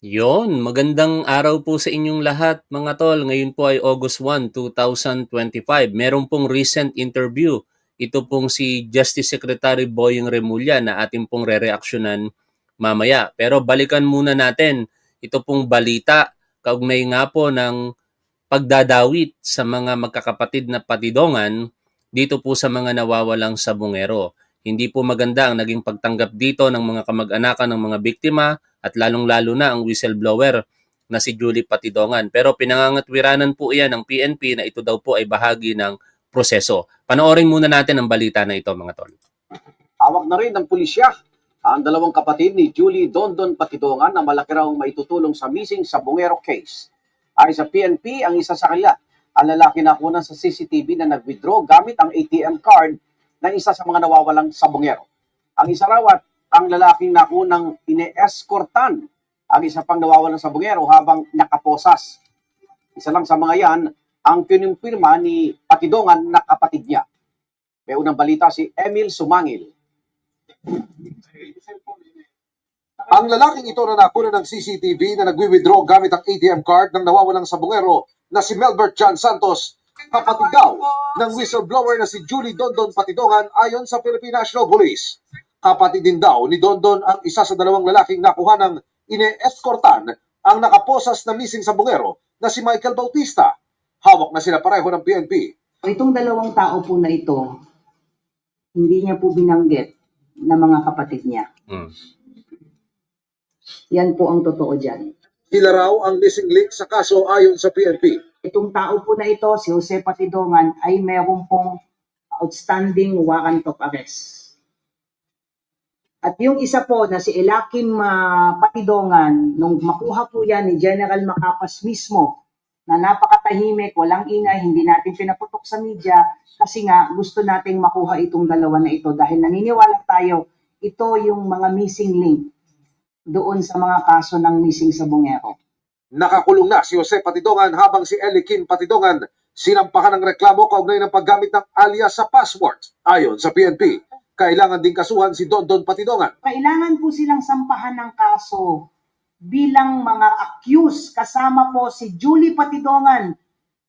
Yon, magandang araw po sa inyong lahat mga tol. Ngayon po ay August 1, 2025. Meron pong recent interview. Ito pong si Justice Secretary Boying Remulla na ating pong re-reactionan mamaya. Pero balikan muna natin ito pong balita kaugnay nga po ng pagdadawit sa mga magkakapatid na patidongan dito po sa mga nawawalang sabungero. Hindi po maganda ang naging pagtanggap dito ng mga kamag-anakan ng mga biktima at lalong-lalo na ang whistleblower na si Julie Patidongan. Pero pinangangatwiranan po iyan ng PNP na ito daw po ay bahagi ng proseso. Panoorin muna natin ang balita na ito mga tol. Hawak na rin ng pulisya ang dalawang kapatid ni Julie Dondon Patidongan na malaki raw maitutulong sa missing sa Bungero case. Ayon sa PNP, ang isa sa kanila, ang lalaki na kunan sa CCTV na nag-withdraw gamit ang ATM card ng isa sa mga nawawalang sabungero. Ang isa raw at ang lalaking nakunang ine-escortan ang isa pang nawawalang sabungero habang nakaposas. Isa lang sa mga yan ang kinumpirma ni Patidongan na kapatid niya. May unang balita si Emil Sumangil. Ang lalaking ito na nakuna ng CCTV na nagwi-withdraw gamit ang ATM card ng nawawalang sabungero na si Melbert John Santos, kapatid daw ng whistleblower na si Julie Dondon Patidongan ayon sa Philippine National Police. Kapatid din daw ni Dondon ang isa sa dalawang lalaking nakuha ng ine-escortan ang nakaposas na missing sabungero na si Michael Bautista. Hawak na sila pareho ng PNP. Itong dalawang tao po na ito, hindi niya po binanggit na mga kapatid niya. Hmm. Yan po ang totoo dyan. Sila raw ang missing link sa kaso ayon sa PNP. Itong tao po na ito, si Jose Patidongan, ay meron pong outstanding warrant of arrest. At yung isa po na si Elakim ah, Patidongan, nung makuha po yan ni General Macapas mismo, na napakatahimik, walang ingay, hindi natin pinaputok sa media, kasi nga gusto nating makuha itong dalawa na ito dahil naniniwala tayo, ito yung mga missing link doon sa mga kaso ng missing sa Bungero. Nakakulong na si Jose Patidongan habang si Ellie Kim Patidongan sinampahan ng reklamo kaugnay ng paggamit ng alias sa passport. Ayon sa PNP, kailangan din kasuhan si Don Don Patidongan. kailangan po silang sampahan ng kaso bilang mga accused kasama po si Julie Patidongan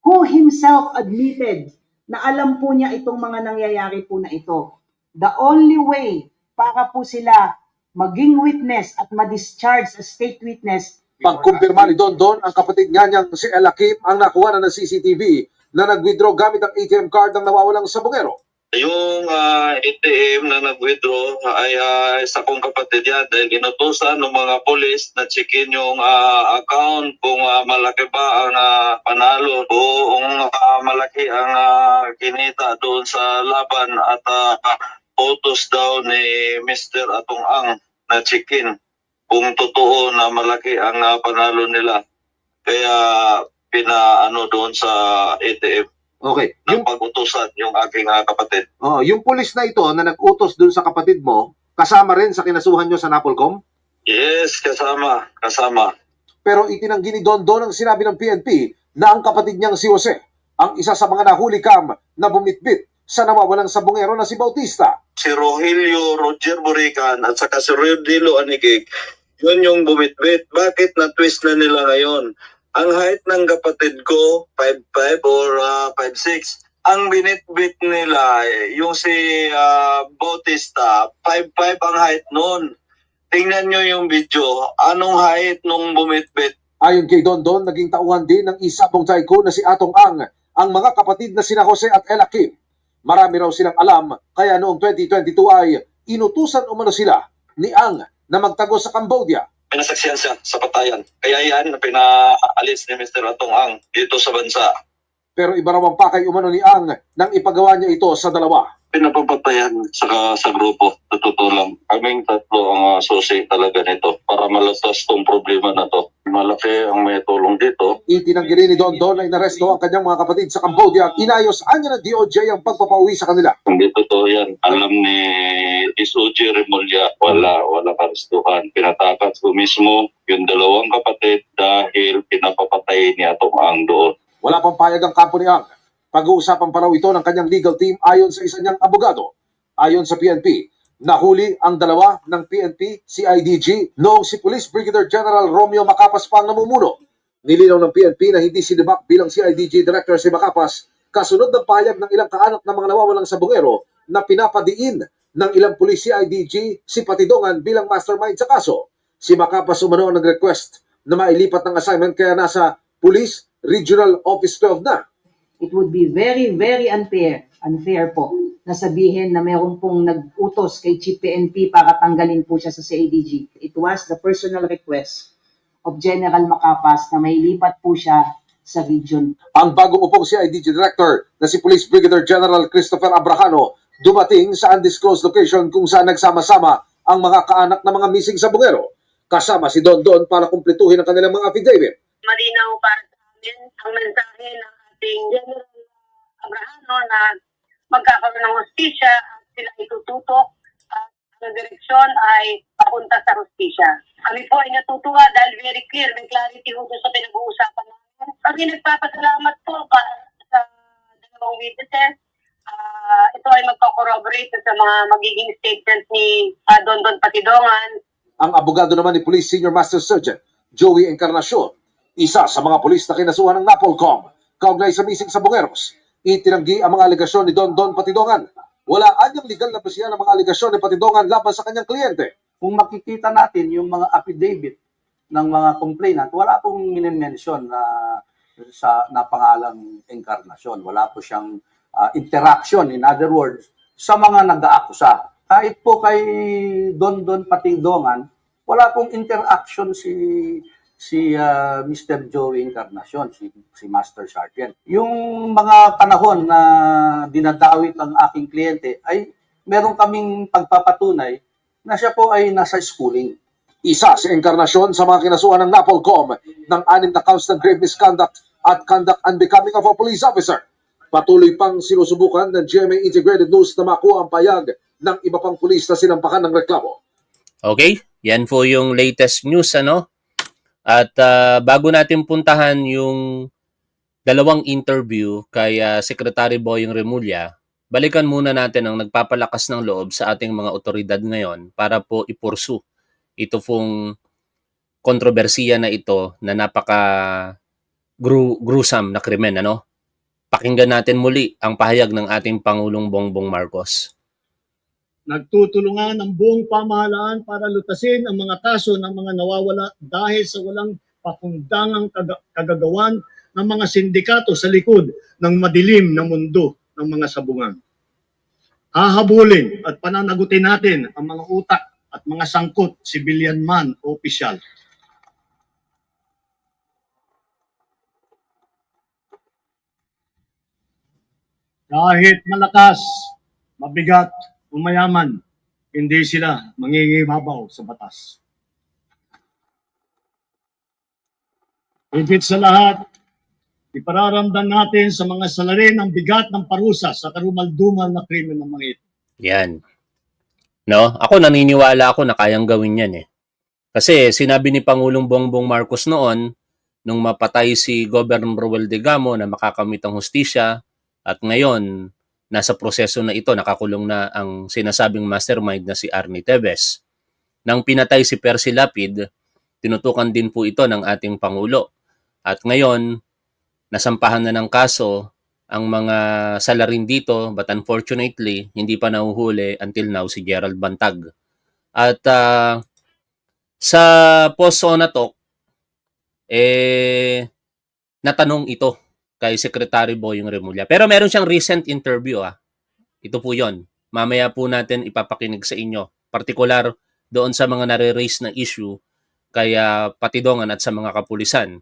who himself admitted na alam po niya itong mga nangyayari po na ito. The only way para po sila maging witness at ma-discharge as state witness Pagkumpirma ni Don Don, ang kapatid niya niyang si Ella Kim ang nakuha na ng CCTV na nag-withdraw gamit ang ATM card ng nawawalang sabungero. Yung ah, ATM na nag-withdraw ay ah, isa kong kapatid yan dahil inutusan ng mga polis na checkin yung ah, account kung ah, malaki ba ang ah, panalo o kung ah, malaki ang ah, kinita doon sa laban at ah, photos daw ni Mr. Atong Ang na checkin kung totoo na malaki ang ah, panalo nila. Kaya pinaano doon sa ATM Okay. ng pag-utusan yung aking ah, kapatid. oh, yung pulis na ito na nag-utos dun sa kapatid mo, kasama rin sa kinasuhan niyo sa Napolcom? Yes, kasama, kasama. Pero itinanggi ni Don Don ang sinabi ng PNP na ang kapatid niyang si Jose, ang isa sa mga nahuli kam na bumitbit sa nawawalang sabungero na si Bautista. Si Rogelio Roger Burican at saka si Rodilo Anigig, yun yung bumitbit. Bakit na-twist na nila ngayon? Ang height ng kapatid ko, 5'5 or ah, 5'6. Ang binitbit nila, eh, yung si ah, Bautista, 5'5 ang height noon. Tingnan nyo yung video. Anong height nung bumitbit? Ayon kay Don Don, naging tauhan din ng isa pong tycoon na si Atong Ang, ang mga kapatid na sina Jose at Ella Kim. Marami raw silang alam, kaya noong 2022 ay inutusan umano sila ni Ang na magtago sa Cambodia. Pinasaksiyan siya sa patayan. Kaya yan, pinaalis ni Mr. Atong Ang dito sa bansa. Pero iba raw ang pakay umano ni Ang nang ipagawa niya ito sa dalawa. pinapapatayan sa, sa grupo. Totoo lang. Kaming tatlo ang uh, susi talaga nito para malatas tong problema na to. Malaki ang may tulong dito. Itinanggi rin ni Don Don na inaresto ang kanyang mga kapatid sa Cambodia at inayos anya ng DOJ ang pagpapauwi sa kanila. Hindi totoo yan. Alam ni Isuji Remulla, wala, wala karestuhan. Pinatakas ko mismo yung dalawang kapatid dahil pinapapatay ni Atong Ang doon. Wala pang payag ang kampo ni Ang. Pag-uusapan pa raw ito ng kanyang legal team ayon sa isa niyang abogado. Ayon sa PNP, Nahuli ang dalawa ng PNP, CIDG, noong si Police Brigadier General Romeo Macapas pa ang namumuno. Nilinaw ng PNP na hindi sinibak bilang CIDG Director si Macapas kasunod ng pahayag ng ilang kaanak ng mga nawawalang sabongero na pinapadiin ng ilang pulis CIDG si Patidongan bilang mastermind sa kaso. Si Macapas umano ang nag-request na mailipat ng assignment kaya nasa Police Regional Office 12 na. It would be very, very unfair, unfair po, na sabihin na mayroon pong nag-utos kay Chief PNP para tanggalin po siya sa CADG. It was the personal request of General Macapas na may lipat po siya sa region. Ang bagong upong CIDG Director na si Police Brigadier General Christopher Abrahano dumating sa undisclosed location kung saan nagsama-sama ang mga kaanak ng mga missing sa Bungero. Kasama si Don Don para kumpletuhin ang kanilang mga affidavit. malinaw para sa amin ang mensahe ng ating General Abrahano na magkakaroon ng hostisya at sila itututok at ang direksyon ay papunta sa hostisya. Kami po ay natutuwa dahil very clear, may clarity ho sa pinag-uusapan namin. Kami nagpapasalamat po para sa dalawang witnesses. Ah, ito ay magko-corroborate sa mga magiging statements ni ah, Don Don Patidongan Ang abogado naman ni Police Senior Master Sergeant Joey Encarnacion, isa sa mga pulis na kinasuhan ng NAPOLCOM, kaugnay sa missing sa Bungeros, itinanggi ang mga alegasyon ni Don Don Patidongan. Wala anyang legal na basihan ang mga alegasyon ni Patidongan laban sa kanyang kliyente. kung makikita natin yung mga affidavit ng mga complainant, wala pong minimension na sa na pangalang encarnasyon. Wala po siyang ah, interaction, in other words, sa mga nag-aakusa. Kahit po kay Don Don Patingdongan, wala pong interaction si si ah, Mr. Joey Encarnacion, si, si Master Sergeant. Yung mga panahon na dinadawit ang aking kliyente ay meron kaming pagpapatunay na siya po ay nasa schooling. Isa si Encarnacion sa mga kinasuhan ng NAPOLCOM ng anim na counts ng grave misconduct at conduct unbecoming of a police officer. Patuloy pang sinusubukan ng GMA Integrated News na makuha ang payag ng iba pang pulis na sinampakan ng reklamo. Okay? Yan po yung latest news ano. At ah, bago natin puntahan yung dalawang interview kay ah, Secretary Boyong Remulla, balikan muna natin ang nagpapalakas ng loob sa ating mga otoridad ngayon para po ipursu ito pong kontrobersiya na ito na napaka gru- gruesome na krimen ano. Pakinggan natin muli ang pahayag ng ating Pangulong Bongbong Marcos. nagtutulungan ang buong pamahalaan para lutasin ang mga kaso ng mga nawawala dahil sa walang pakundangang kaga- kagagawan ng mga sindikato sa likod ng madilim na mundo ng mga sabungan. Hahabulin at pananagutin natin ang mga utak at mga sangkot, civilian man o opisyal. Kahit malakas, mabigat, o mayaman, hindi sila mangingibabaw sa batas. Higit sa lahat, ipararamdam natin sa mga salarin ang bigat ng parusa sa karumaldumal na krimen ng mga ito. Yan. No? Ako naniniwala ako na kayang gawin yan eh. Kasi sinabi ni Pangulong Bongbong Marcos noon, nung mapatay si Governor Roel de Gamo na makakamit ang hustisya, at ngayon, nasa proseso na ito, nakakulong na ang sinasabing mastermind na si Arnie Tevez. Nang pinatay si Percy Lapid, tinutukan din po ito ng ating Pangulo. At ngayon, nasampahan na ng kaso ang mga salarin dito but unfortunately hindi pa nahuhuli until now si Gerald Bantag. At ah, sa post Sonatok eh natanong ito kay Secretary Boyong Remulla. Pero meron siyang recent interview ah. Ito po 'yon. Mamaya po natin ipapakinig sa inyo. Partikular doon sa mga nare-raise na issue kaya patidongan at sa mga kapulisan.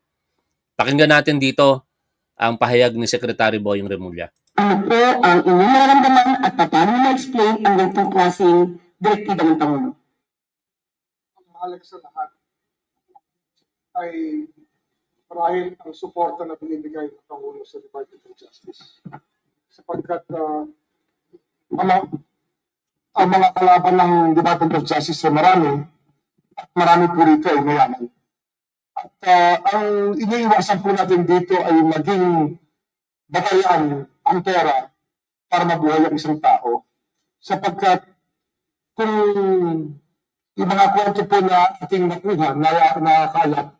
Pakinggan natin dito ang pahayag ni Secretary Boyong Remulla. ano po ang inyong nararamdaman at paano ma-explain ang ganitong klaseng direktiba ng Pangulo? mahalaga sa lahat ay marahil ang suporta na binibigay ng Pangulo sa Department of Justice. Sapagkat uh, ano, ang mga kalaban ng Department of Justice ay marami at marami po rito ay mayaman. At uh, ang iniiwasan po natin dito ay maging batayan ang pera para mabuhay ang isang tao. Sapagkat kung yung mga kwento po na ating nakuha, na nakakalap,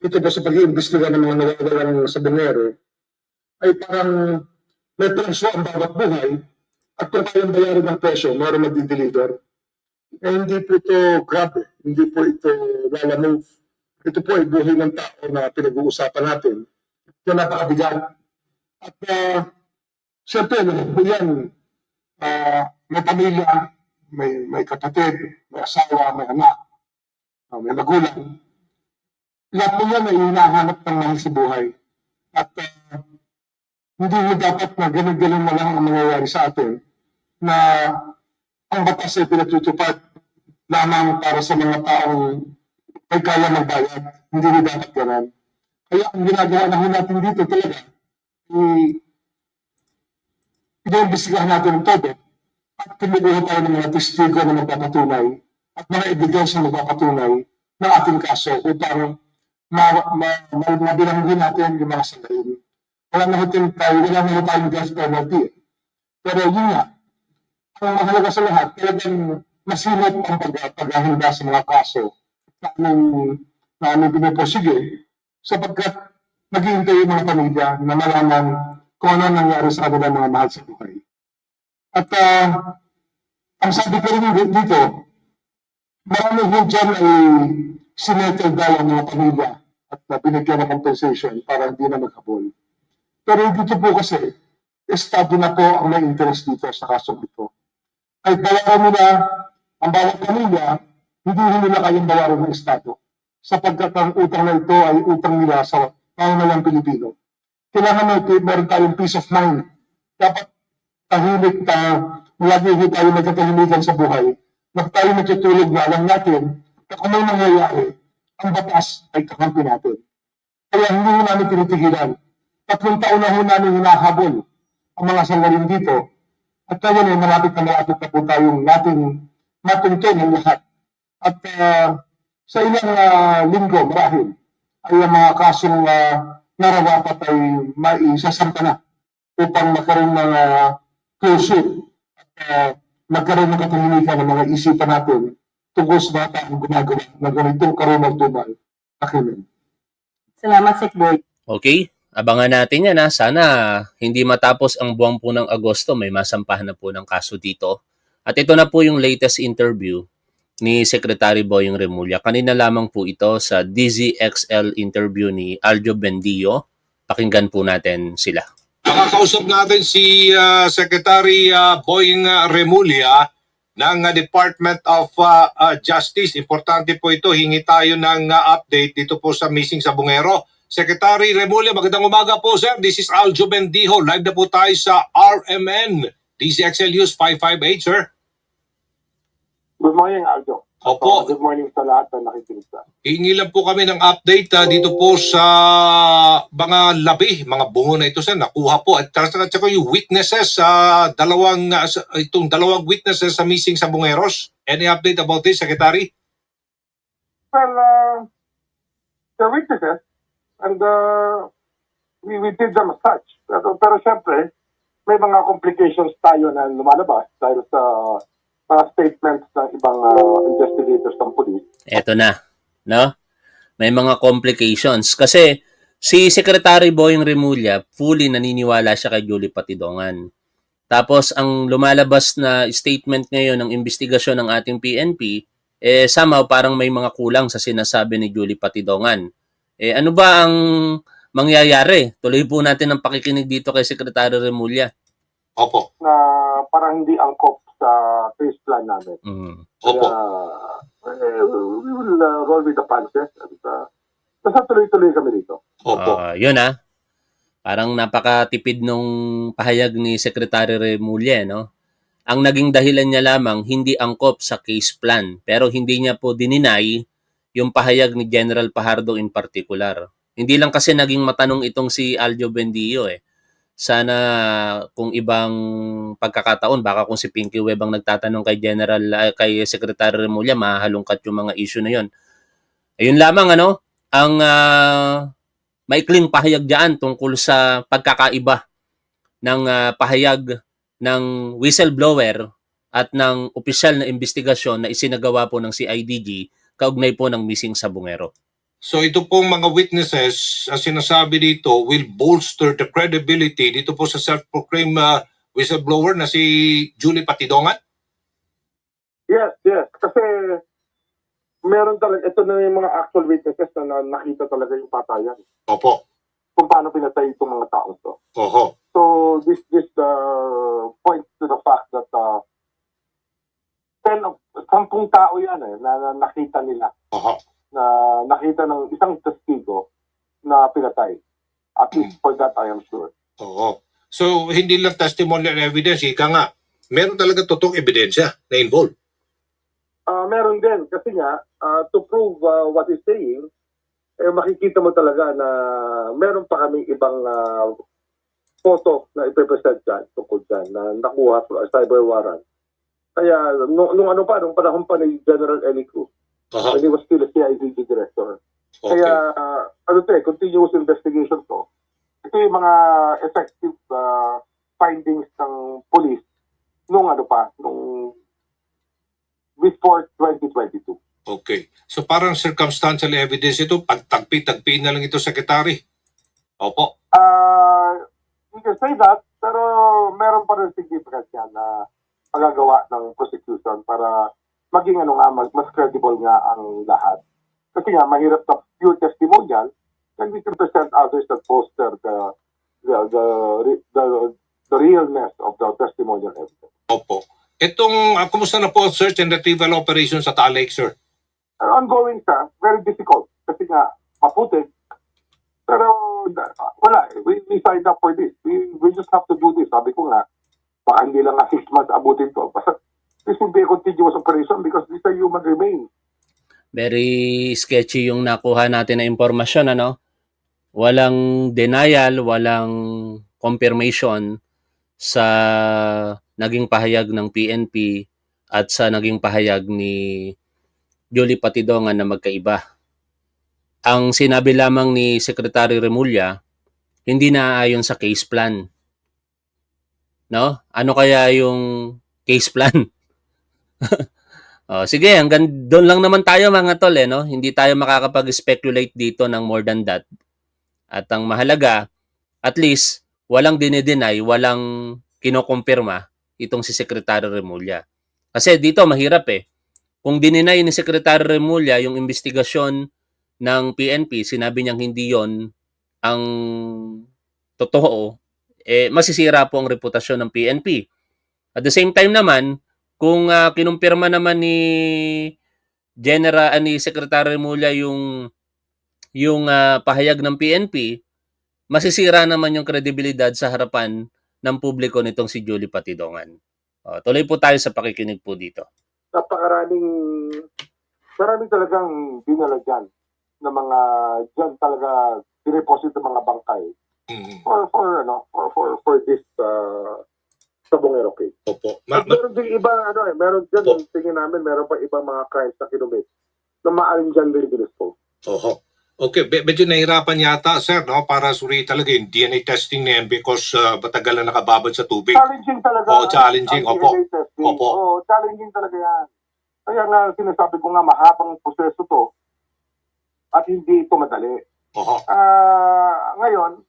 ito ba sa pag-iimbestiga ng mga nawawalan sa bungero, ay parang may presyo ang bawat buhay at kung kayang bayaran ng presyo, mayroon magdi-deliver. Eh, hindi po ito grab, hindi po ito wala move. Ito po ay buhay ng tao na pinag-uusapan natin. Ito napakabigat. At uh, siyempre, po yan, ah, may pamilya, may, may kapatid, may asawa, may anak, ah, may magulang. Lahat po yan ay hinahanap ng mahal sa buhay. At ah, hindi mo dapat na ganun-ganun na lang ang mangyayari sa atin na ang batas ay pinatutupad lamang para sa mga taong may kaya magbayad. Hindi mo dapat ganun. Kaya ang ginagawa na natin dito talaga, i- iniimbestigahan natin ang todo at kumukuha tayo ng mga testigo na magpapatunay at mga ebidensya na magpapatunay ng ating kaso upang ma, ma, ma, mabilangin natin yung mga salarin. Wala na hotin tayo, wala na ho tayong death penalty. Pero yun nga, ang mahalaga sa lahat, talagang masinop ang pag- paghahanda sa mga kaso na aming, na aming piniposige sapagkat naghihintay yung mga pamilya na malaman kung ano ang nangyari sa kanilang mga mahal sa buhay. At ah, ang sabi ko rin dito, marami ho dyan ay sinettle daw ang mga pamilya at binigyan ng compensation para hindi na maghabol. Pero dito po kasi, estado na po ang may interest dito sa kasong ito. Ay bayaran nila ang bawat pamilya, hindi nila kayang bayaran ng estado sapagkat ang utang na ito ay utang nila sa pangangailang Pilipino. Kailangan may, meron tayong peace of mind. Dapat tahimik na lagi hindi tayo nagkatahimikan sa buhay. Na tayo na alam natin na kung may nangyayari, ang batas ay kakampi natin. Kaya hindi ho namin tinitigilan. Tatlong taon na ho namin hinahabol ang mga sangarin dito. At kaya na malapit na malapit na po tayong nating matuntun ang lahat. At ah, sa ilang ah, linggo, marahil, ay ang mga kasong uh, narawapat ay maisasampa na upang magkaroon ng uh, closure at uh, magkaroon ng katahimikan ng mga isipan natin tungkol sa mga taong gumagawa ng ganitong karumag-tumal na krimen. Salamat, Sec Boy. Okay? Abangan natin yan ha. Sana hindi matapos ang buwan po ng Agosto, may masampahan na po ng kaso dito. At ito na po yung latest interview ni Secretary Boying Remulla. Kanina lamang po ito sa DZXL interview ni Aljo Bendio. Pakinggan po natin sila. Makakausap natin si ah, Secretary Boying ah, Remulla ng ah, Department of ah, ah, Justice. Importante po ito. Hingi tayo ng ah, update dito po sa missing sa Bungero. Secretary Remulla, magandang umaga po sir. This is Aljo Bendijo. Live na po tayo sa RMN. DCXL News 558 sir. Good morning, Aldo. Opo. Good morning sa lahat na nakikinig sa. Hingi lang po kami ng update ah, dito po sa mga labi, mga bungo na ito sa nakuha po at at saka yung witnesses sa dalawang ah, sa- itong dalawang witnesses sa missing sa Bungeros. Any update about this, Secretary? Well, uh, the witnesses, and uh, we, we did them as such. Pero, pero syempre, may mga complications tayo na lumalabas dahil sa mga statements ng ibang uh, investigators ng police. Eto na, no? May mga complications kasi si Secretary Boying Remulla fully naniniwala siya kay Julie Patidongan. Tapos ang lumalabas na statement ngayon ng investigasyon ng ating PNP eh somehow parang may mga kulang sa sinasabi ni Julie Patidongan. Eh ano ba ang mangyayari? Tuloy po natin ang pakikinig dito kay Secretary Remulla. Opo. na parang hindi angkop sa case plan namin. Mm. Opo. Kaya, eh, we will uh, roll with the punches and uh, basta tuloy-tuloy kami dito. Opo. Ah, yun ah. Parang napakatipid nung pahayag ni Secretary Remulla, no? Ang naging dahilan niya lamang hindi angkop sa case plan, pero hindi niya po dininay yung pahayag ni General Pajardo in particular. Hindi lang kasi naging matanong itong si Aljo Bendio eh. Sana kung ibang pagkakataon, baka kung si Pinky Web ang nagtatanong kay General, ah, kay Secretary Remulla, mahalungkat yung mga issue na yon. Ayun lamang ano, ang ah, maikling pahayag diyan tungkol sa pagkakaiba ng ah, pahayag ng whistleblower at ng opisyal na investigasyon na isinagawa po ng CIDG kaugnay po ng missing sa Bungero. So ito pong mga witnesses, ang sinasabi dito, will bolster the credibility dito po sa self-proclaimed uh, whistleblower na si Julie Patidongan? Yes, yes. Kasi meron talaga, ito na yung mga actual witnesses na, na nakita talaga yung patayan. Opo. Kung paano pinatay itong mga taong to. Oho. So this this uh, points to the fact that uh, ten of, sampung tao yan eh, na, na nakita nila, Oho. Na nakita ng isang testigo na pinatay. At least for that I am sure. Oho. So hindi lang testimonial evidence, ika nga, meron talaga totoong ebidensya na involved. Ah, meron din kasi nga ah, to prove ah, what he's saying eh makikita mo talaga na meron pa kami ibang ah, photo na ipepresent dyan tungkol dyan na nakuha from a cyber warrant. Kaya nung, nung ano pa, nung panahon pa ni General Eli Cruz, Oho. when he was still a CIDG director. Okay. Kaya ah, ano to eh, continuous investigation to. Ito yung mga effective ah, findings ng police nung ano pa, nung before 2022. Okay. So parang circumstantial evidence ito, pagtagpi-tagpi na lang ito, Secretary. Opo. Uh, you can say that, pero meron pa rin significance yan na magagawa ng prosecution para maging ano nga, mas, mas credible nga ang lahat. Kasi nga, mahirap na pure testimonial, then we can present others that bolster the, the, the, the, the realness of the testimonial evidence. Opo. Itong, uh, kumusta na po search and retrieval operation sa Taal Lake, sir? Uh, ongoing siya, very difficult. Kasi nga, maputik. Pero da- wala, we, we signed up for this. We, we just have to do this. Sabi ko nga, baka hindi lang nga six months abutin to. Basta this will be a continuous operation because these are human remains. Very sketchy yung nakuha natin na impormasyon ano. Walang denial, walang confirmation sa naging pahayag ng PNP at sa naging pahayag ni Jolie Patidongan na magkaiba. Ang sinabi lamang ni Secretary Remulla, hindi naaayon sa case plan. No? Ano kaya yung case plan? Oh, sige, hanggang doon lang naman tayo mga tol eh, no? Hindi tayo makakapag-speculate dito ng more than that. At ang mahalaga, at least walang dinedenay, walang kinokumpirma itong si Secretary Remulla. Kasi dito mahirap eh. Kung dininay ni Secretary Remulla yung investigasyon ng PNP, sinabi niyang hindi yon ang totoo, eh masisira po ang reputasyon ng PNP. At the same time naman, kung uh, kinumpirma naman ni General uh, ni Secretary Remulla yung yung uh, pahayag ng PNP, masisira naman yung kredibilidad sa harapan ng publiko nitong si Julie Patidongan. Uh, tuloy po tayo sa pakikinig po dito. Napakaraming, maraming talagang dinala dyan na mga, dyan talaga dineposit ng mga bangkay Mhm. for, for, ano, for, for, for this uh, Sabongero case. Opo. Ma- At ma- meron din iba, ano eh, meron dyan, Opo. tingin namin, meron pa ibang mga crimes na kinumit na maaring dyan release po. Oho. Okay, be- medyo nahirapan yata, sir, no? Para suri talaga yung DNA testing na yan because uh, matagal na nakababad sa tubig. Challenging talaga. Oo, challenging, ang opo. DNA testing. Opo. Oo, challenging talaga yan. Kaya nga, sinasabi ko nga, mahabang proseso to at hindi ito madali. Oho. Ah, ngayon,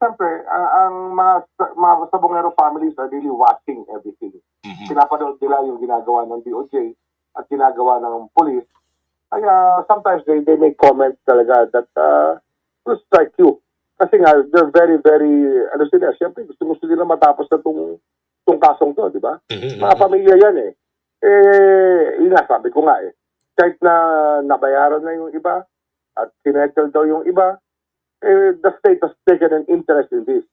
siyempre, ah, ang mga, mga Sabongero families are really watching everything. Mhm. Pinapanood nila yung ginagawa ng DOJ at ginagawa ng police. Kaya sometimes they, they make comments talaga that uh, will strike you. Kasi nga, they're very, very, ano sila, siyempre gusto, gusto nila matapos na tong, tong kasong to, di ba? Mhm. Mga pamilya yan eh. Eh, yun nga, sabi ko nga eh. Kahit na nabayaran na yung iba at sinettle daw yung iba, eh, the state has taken an interest in this.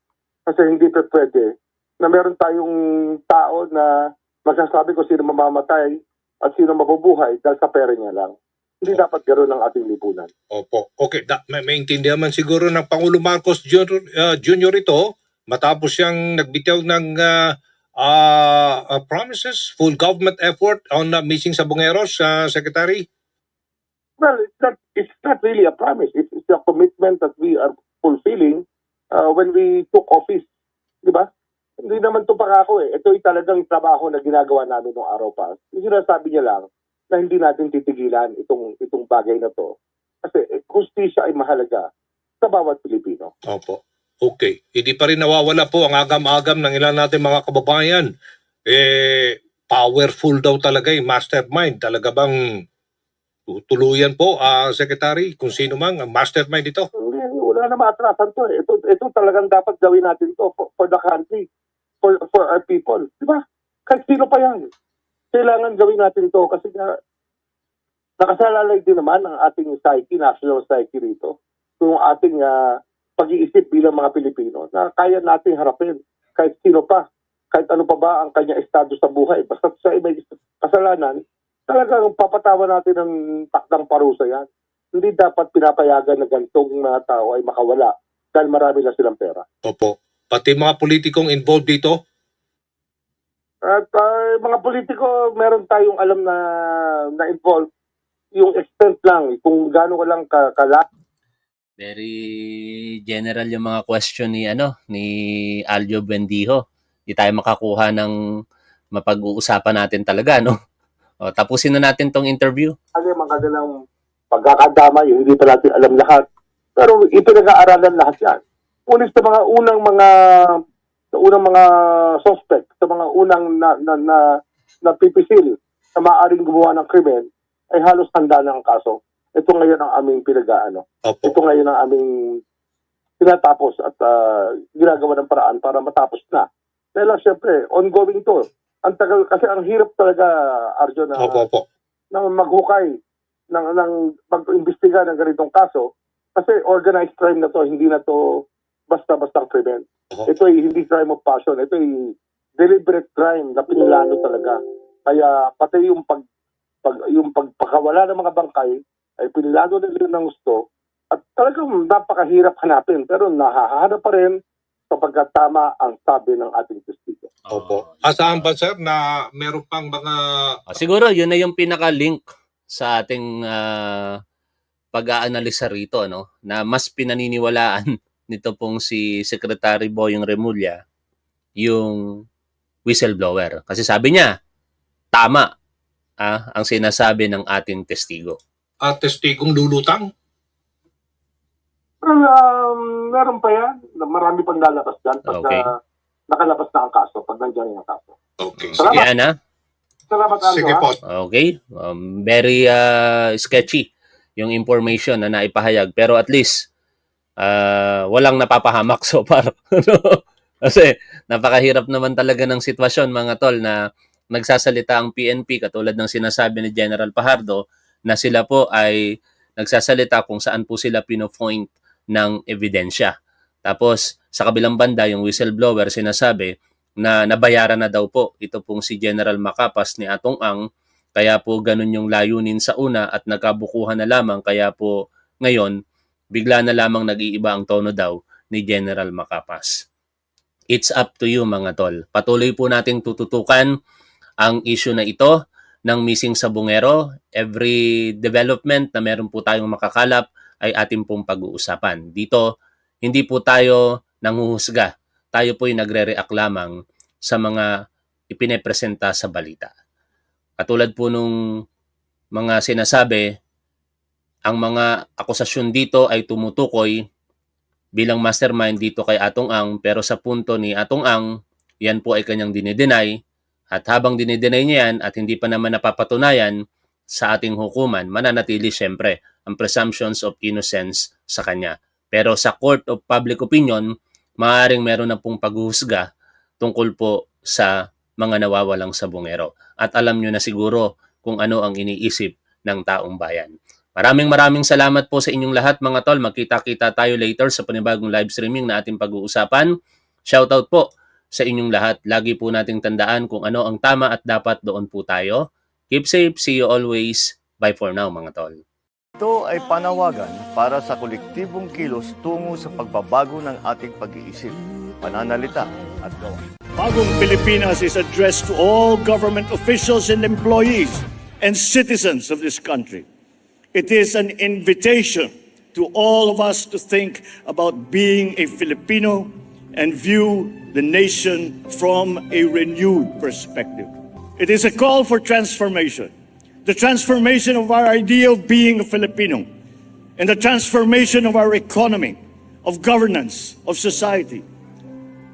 Kasi hindi pa pwede na meron tayong tao na magsasabi ko sino mamamatay at sino mabubuhay dahil sa pera niya lang. Hindi dapat ganoon ang ating lipunan. Opo. Okay, da, may maintindihan man siguro ng Pangulo Marcos Jr. uh, Jr. ito matapos siyang nagbitaw ng uh, uh, uh, promises, full government effort on uh, missing sa Bungeros, uh, Secretary. Well, it's not, it's not really a promise. It's, it's a commitment that we are fulfilling uh, when we took office. Di ba? hindi naman to pangako eh. Ito ay talagang trabaho na ginagawa namin nung araw pa. Yung sinasabi niya lang na hindi natin titigilan itong itong bagay na to. Kasi eh, kustisya ay mahalaga sa bawat Pilipino. Opo. Okay. Hindi pa rin nawawala po ang agam-agam ng ilan natin mga kababayan. Eh, powerful daw talaga yung mastermind. Talaga bang tuluyan po, ah, Secretary, kung sino mang ang mastermind ito? Wala na maatrasan to. Ito, ito talagang dapat gawin natin to for, for the country, for, for our people. Di ba? Kahit sino pa yan. Kailangan gawin natin to kasi nga, nakasalalay din naman ang ating psyche, national psyche rito. Yung ating ah, pag-iisip bilang mga Pilipino na kaya nating harapin kahit sino pa, kahit ano pa ba ang kanya estado sa buhay. Basta sa may kasalanan, talagang papatawa natin ng takdang parusa yan. Hindi dapat pinapayagan na gantong mga tao ay makawala dahil marami na silang pera. Opo. Pati mga politikong involved dito? At ah, mga politiko, meron tayong alam na na involved yung extent lang, kung gaano ka lang ka, kala Very general yung mga question ni ano ni Aljo Bendijo. Di tayo makakuha ng mapag-uusapan natin talaga, no? O, tapusin na natin tong interview. ano yung mga kanilang pagkakadama, yung hindi pa natin alam lahat. Pero ipinag-aaralan lahat yan. Ngunit sa mga unang mga sa unang mga suspect, sa mga unang na, na, na, napipisil na maaaring gumawa ng krimen, ay halos handa na ang kaso. Ito ngayon ang aming pinag-ano. Opo. Ito ngayon ang aming tinatapos at ah, ginagawa ng paraan para matapos na. Dahil lang, syempre, ongoing to. Ang tagal, kasi ang hirap talaga, Arjo, na Opo, opo. ng maghukay ng ng mag-imbestiga ng ganitong kaso kasi organized crime na to hindi na to basta-basta krimen. Oo. Ito ay hindi crime of passion, ito ay deliberate crime na pinilano talaga. Kaya pati yung pag, pag yung pagpakawala ng mga bangkay ay pinilano nila ng gusto at talagang napakahirap hanapin pero nahahanap pa rin sapagkat tama ang sabi ng ating testigo. Opo. Asahan ba, sir, na meron pang mga... O, siguro yun na yung pinaka-link sa ating ah, pag-aanalisa rito, no? Na mas pinaniniwalaan nito pong si Secretary Boyong Remulla yung whistleblower. Kasi sabi niya, tama ah, ang sinasabi ng ating testigo. at testigong lulutang? Pero um, meron pa yan. Marami pang lalabas dyan pag Okay. Nakalabas na ang kaso, pag nandiyan yung kaso. Okay. Salamat. Sige, Ana. Salamat, Aldo. Sige ha? po. Okay. Um, very uh, sketchy yung information na naipahayag. Pero at least, uh, walang napapahamak so far. Ano? Kasi napakahirap naman talaga ng sitwasyon mga tol na nagsasalita ang PNP katulad ng sinasabi ni General Pajardo na sila po ay nagsasalita kung saan po sila pinopoint ng ebidensya. Tapos sa kabilang banda yung whistleblower sinasabi na nabayaran na daw po ito pong si General Macapas ni Atong Ang kaya po ganun yung layunin sa una at nagkabukuhan na lamang kaya po ngayon bigla na lamang nag-iiba ang tono daw ni General Macapas. It's up to you mga tol. Patuloy po nating tututukan ang issue na ito ng missing sa bungero. Every development na meron po tayong makakalap ay ating pong pag-uusapan. Dito, hindi po tayo nanguhusga. Tayo po ay nagre-react lamang sa mga ipinepresenta sa balita. Katulad po nung mga sinasabi, ang mga akusasyon dito ay tumutukoy bilang mastermind dito kay Atong Ang pero sa punto ni Atong Ang, yan po ay kanyang dinidenay at habang dinidenay niya yan at hindi pa naman napapatunayan sa ating hukuman, mananatili siyempre ang presumptions of innocence sa kanya. Pero sa court of public opinion, maaaring meron na pong paghuhusga tungkol po sa mga nawawalang sabungero. At alam nyo na siguro kung ano ang iniisip ng taong bayan. Maraming maraming salamat po sa inyong lahat mga tol. Magkita-kita tayo later sa panibagong live streaming na ating pag-uusapan. Shoutout po sa inyong lahat. Lagi po nating tandaan kung ano ang tama at dapat doon po tayo. Keep safe. See you always. Bye for now mga tol. Ito ay panawagan para sa kolektibong kilos tungo sa pagbabago ng ating pag-iisip, pananalita at gawa. Bagong Pilipinas is addressed to all government officials and employees and citizens of this country. It is an invitation to all of us to think about being a Filipino and view the nation from a renewed perspective. It is a call for transformation. The transformation of our idea of being a Filipino and the transformation of our economy, of governance, of society.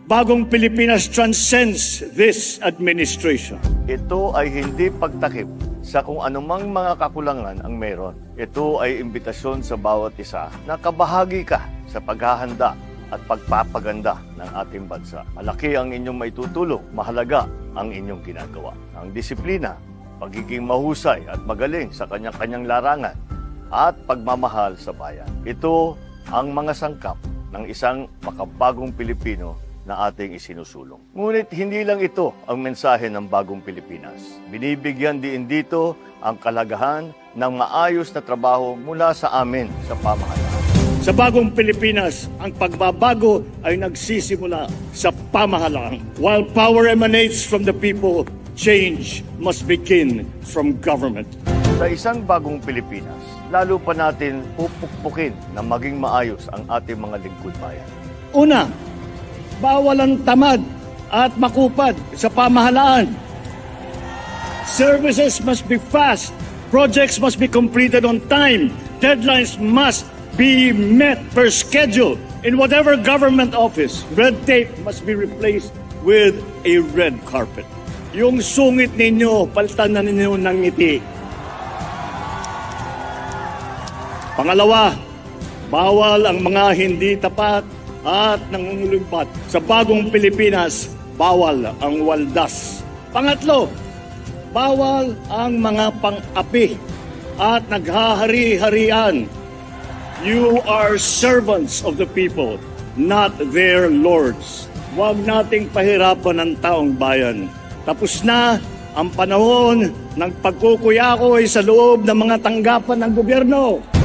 Bagong Pilipinas transcends this administration. Ito ay hindi pagtakip sa kung anumang mga kakulangan ang meron. Ito ay imbitasyon sa bawat isa na kabahagi ka sa paghahanda at pagpapaganda ng ating bansa. Malaki ang inyong maitutulong, mahalaga ang inyong ginagawa. Ang disiplina, pagiging mahusay at magaling sa kanyang-kanyang larangan, at pagmamahal sa bayan. Ito ang mga sangkap ng isang makabagong Pilipino na ating isinusulong. Ngunit hindi lang ito ang mensahe ng bagong Pilipinas. Binibigyan din dito ang kalagahan ng maayos na trabaho mula sa amin sa pamahalaan. Sa bagong Pilipinas, ang pagbabago ay nagsisimula sa pamahalaan. While power emanates from the people, change must begin from government. Sa isang bagong Pilipinas, lalo pa natin pupukpukin na maging maayos ang ating mga lingkod bayan. Una, bawal ang tamad at makupad sa pamahalaan. Services must be fast. Projects must be completed on time. Deadlines must be met per schedule. In whatever government office, red tape must be replaced with a red carpet. Yung sungit ninyo, palitan na ninyo ng ngiti. Pangalawa, bawal ang mga hindi tapat at nangungulumpat. Sa bagong Pilipinas, bawal ang waldas. Pangatlo, bawal ang mga pang-api at naghahari-harian. You are servants of the people, not their lords. Huwag nating pahirapan ang taong bayan. Tapos na ang panahon ng pagkukuyakoy sa loob ng mga tanggapan ng gobyerno.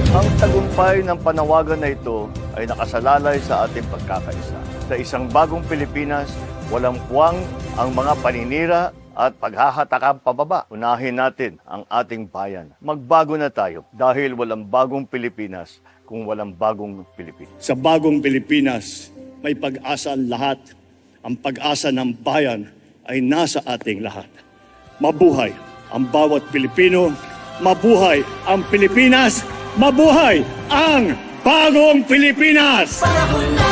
Ang tagumpay ng panawagan na ito ay nakasalalay sa ating pagkakaisa. Sa isang bagong Pilipinas, walang puwang ang mga paninira at paghahatakang pababa. Unahin natin ang ating bayan. Magbago na tayo dahil walang bagong Pilipinas kung walang bagong Pilipinas. Sa bagong Pilipinas, may pag-asa ang lahat. Ang pag-asa ng bayan ay nasa ating lahat. Mabuhay ang bawat Pilipino. Mabuhay ang Pilipinas. Mabuhay ang bagong Pilipinas! Panahon